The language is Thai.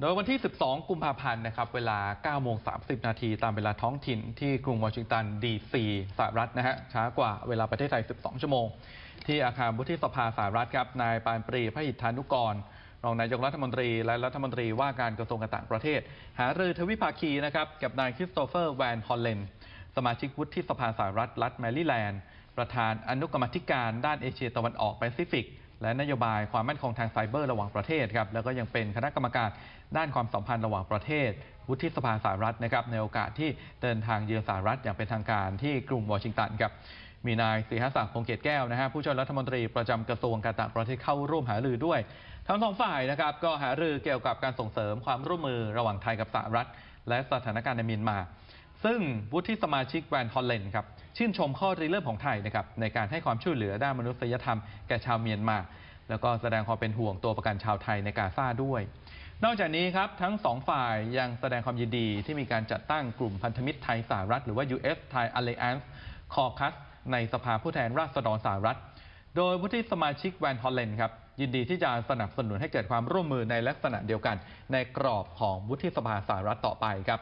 โดยวันที่ 12 กุมภาพันธ์นะครับ เวลา 9 โมง 30 นาที ตามเวลาท้องถิ่นที่กรุงวอชิงตัน ดีซีสหรัฐนะฮะ ช้ากว่าเวลาประเทศไทย 12 ชั่วโมง ที่อาคารวุฒิสภาสหรัฐครับ นายปานปรีพระหิทธานุกร รองนายกรัฐมนตรีและรัฐมนตรีว่าการกระทรวงการต่างประเทศ หารือทวิภาคีนะครับ กับนายคริสโตเฟอร์ แวน ฮอลเลนสมาชิกวุฒิสภาสหรัฐ รัฐแมริแลนด์ ประธานอนุกรรมธิการด้านเอเชียตะวันออกแปซิฟิก และนโยบายความมั่นคงทางไซเบอร์ระหว่างประเทศครับแล้วก็ยังเป็นคณะกรรมการด้านความสัมพันธ์ระหว่างประเทศ วุฒิสภาสหรัฐนะครับในโอกาสที่เดินทางเยือนสหรัฐอย่างเป็นทางการที่กรุงวอชิงตันครับมีนายศรีหศักดิ์พงเกตแก้วนะฮะผู้ช่วยรัฐมนตรีประจำกระทรวงการต่างประเทศเข้าร่วมหารือด้วย ทั้งสองฝ่ายนะครับก็หารือเกี่ยวกับการส่งเสริมความร่วมมือระหว่างไทยกับสหรัฐ และสถานการณ์ในเมียนมา ซึ่งวุฒิสมาชิกแวนฮอลเลนด์ครับชื่นชมข้อริเริ่มของไทยนะครับในการให้ความช่วยเหลือด้านมนุษยธรรมแก่ชาวเมียนมา แล้วก็แสดงความเป็นห่วงตัวประกันชาวไทยในกาซาด้วย นอกจากนี้ครับทั้งสองฝ่ายยังแสดงความยินดีที่มีการจัดตั้งกลุ่มพันธมิตรไทยสหรัฐหรือว่า US Thai Alliance Caucus ในสภาผู้แทนราษฎรสหรัฐ โดยวุฒิสมาชิกแวนฮอลเลนด์ครับยินดีที่จะสนับสนุนให้เกิดความร่วมมือในลักษณะเดียวกัน ในกรอบของวุฒิสภาสหรัฐต่อไปครับ